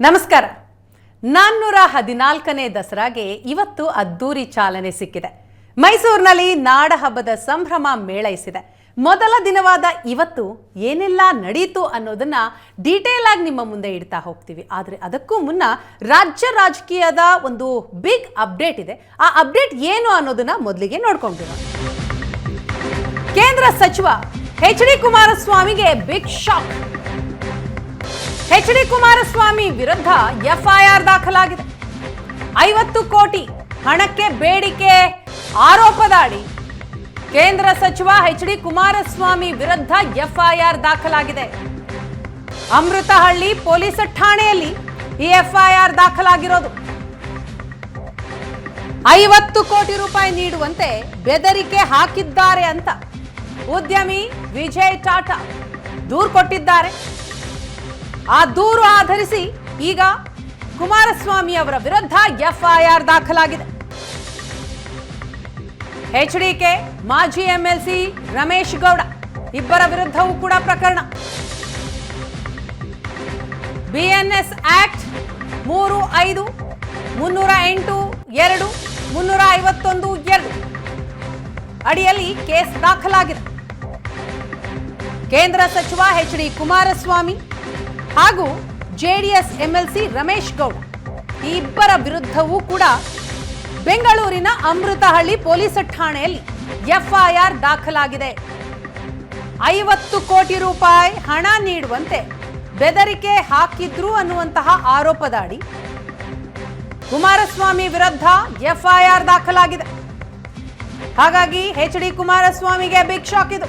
ನಮಸ್ಕಾರ. ನಾನ್ನೂರ ಹದಿನಾಲ್ಕನೇ ದಸರಾಗೆ ಇವತ್ತು ಅದ್ದೂರಿ ಚಾಲನೆ ಸಿಕ್ಕಿದೆ. ಮೈಸೂರಿನಲ್ಲಿ ನಾಡ ಹಬ್ಬದ ಸಂಭ್ರಮ ಮೇಳೈಸಿದೆ. ಮೊದಲ ದಿನವಾದ ಇವತ್ತು ಏನೆಲ್ಲ ನಡೀತು ಅನ್ನೋದನ್ನ ಡೀಟೇಲ್ ಆಗಿ ನಿಮ್ಮ ಮುಂದೆ ಇಡ್ತಾ ಹೋಗ್ತೀವಿ. ಆದರೆ ಅದಕ್ಕೂ ಮುನ್ನ ರಾಜ್ಯ ರಾಜಕೀಯದ ಒಂದು ಬಿಗ್ ಅಪ್ಡೇಟ್ ಇದೆ. ಆ ಅಪ್ಡೇಟ್ ಏನು ಅನ್ನೋದನ್ನ ಮೊದಲಿಗೆ ನೋಡ್ಕೊಂಡಿರೋ ಕೇಂದ್ರ ಸಚಿವ H D ಕುಮಾರಸ್ವಾಮಿಗೆ big shock H D Kumaraswamy ವಿರುದ್ಧ ಎಫ್ಐಆರ್ ದಾಖಲಾಗಿದೆ. ಐವತ್ತು ಕೋಟಿ ಹಣಕ್ಕೆ ಬೇಡಿಕೆ ಆರೋಪದಾಡಿ ಕೇಂದ್ರ ಸಚಿವ ಎಚ್ ಡಿ ಕುಮಾರಸ್ವಾಮಿ ವಿರುದ್ಧ ಎಫ್ಐಆರ್ ದಾಖಲಾಗಿದೆ. ಅಮೃತಹಳ್ಳಿ ಪೊಲೀಸ್ ಠಾಣೆಯಲ್ಲಿ ಈ ಎಫ್ಐಆರ್ ದಾಖಲಾಗಿರೋದು. ಐವತ್ತು ಕೋಟಿ ರೂಪಾಯಿ ನೀಡುವಂತೆ ಬೆದರಿಕೆ ಹಾಕಿದ್ದಾರೆ ಅಂತ ಉದ್ಯಮಿ ವಿಜಯ್ ಟಾಟಾ ದೂರು ಕೊಟ್ಟಿದ್ದಾರೆ. ಆ ದೂರು ಆಧರಿಸಿ ಈಗ ಕುಮಾರಸ್ವಾಮಿ ಅವರ ವಿರುದ್ಧ ಎಫ್ಐಆರ್ ದಾಖಲಾಗಿದೆ. ಎಚ್ಡಿಕೆ ಮಾಜಿ ಎಂಎಲ್ಸಿ ರಮೇಶ್ ಗೌಡ ಇಬ್ಬರ ವಿರುದ್ಧವೂ ಕೂಡ ಪ್ರಕರಣ. ಬಿಎನ್ಎಸ್ ಆಕ್ಟ್ ಮೂರು ಐದು, ಮುನ್ನೂರ ಎಂಟು, ಎರಡು, ಮುನ್ನೂರ ಐವತ್ತೊಂದು, ಎರಡು ಅಡಿಯಲ್ಲಿ ಕೇಸ್ ದಾಖಲಾಗಿದೆ. ಕೇಂದ್ರ ಸಚಿವ ಎಚ್ ಡಿ ಕುಮಾರಸ್ವಾಮಿ ಹಾಗೂ ಜೆಡಿಎಸ್ ಎಂಎಲ್ಸಿ ರಮೇಶ್ ಗೌಡ. ಇಬ್ಬರ ವಿರುದ್ಧವೂ ಕೂಡ ಬೆಂಗಳೂರಿನ ಅಮೃತಹಳ್ಳಿ ಪೊಲೀಸ್ ಠಾಣೆಯಲ್ಲಿ ಎಫ್ಐಆರ್ ದಾಖಲಾಗಿದೆ. ಐವತ್ತು ಕೋಟಿ ರೂಪಾಯಿ ಹಣ ನೀಡುವಂತೆ ಬೆದರಿಕೆ ಹಾಕಿದ್ರು ಅನ್ನುವಂತಹ ಆರೋಪದಾಡಿ ಕುಮಾರಸ್ವಾಮಿ ವಿರುದ್ಧ ಎಫ್ಐಆರ್ ದಾಖಲಾಗಿದೆ. ಹಾಗಾಗಿ ಎಚ್ ಡಿ ಕುಮಾರಸ್ವಾಮಿಗೆ ಬಿಗ್ ಶಾಕ್ ಇದು